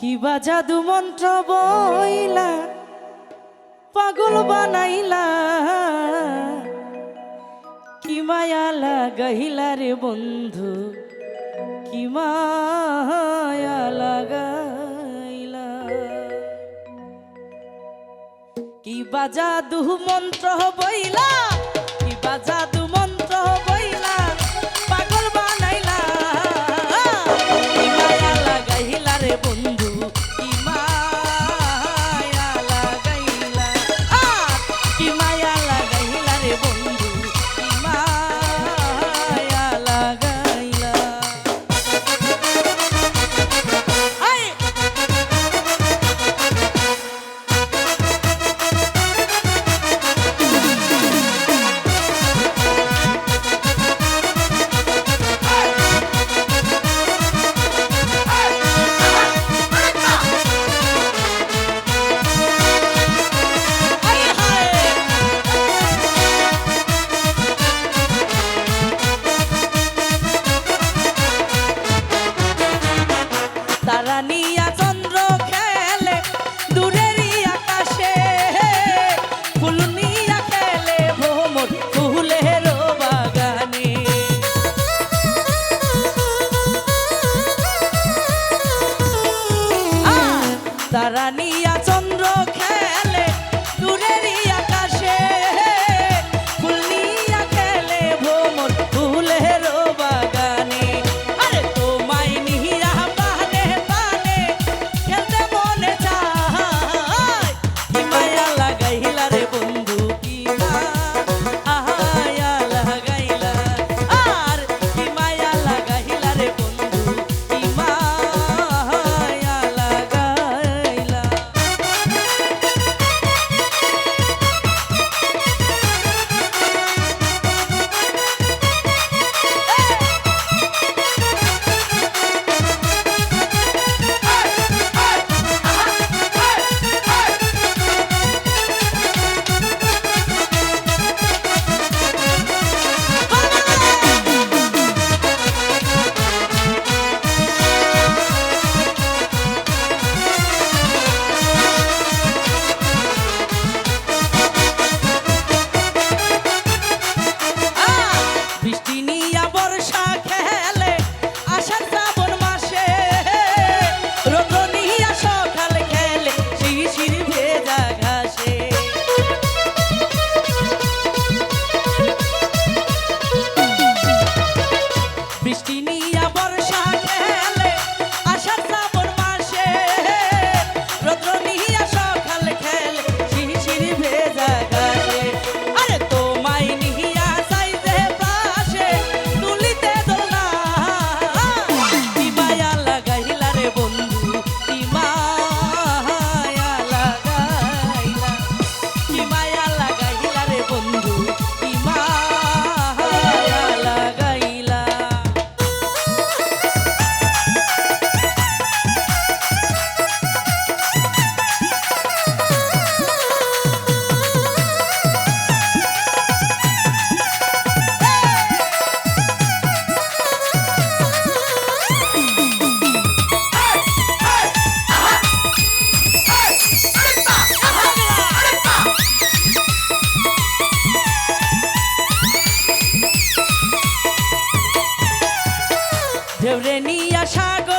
কিবা জাদু মন্ত্র বইলা, পাগল বানাইলা, কি মায়ালা গহিলা রে বন্ধু, কি মায়ালা গাইলা কিবা জাদু মন্ত্র বইলা দেউরে নিয়ে সাগর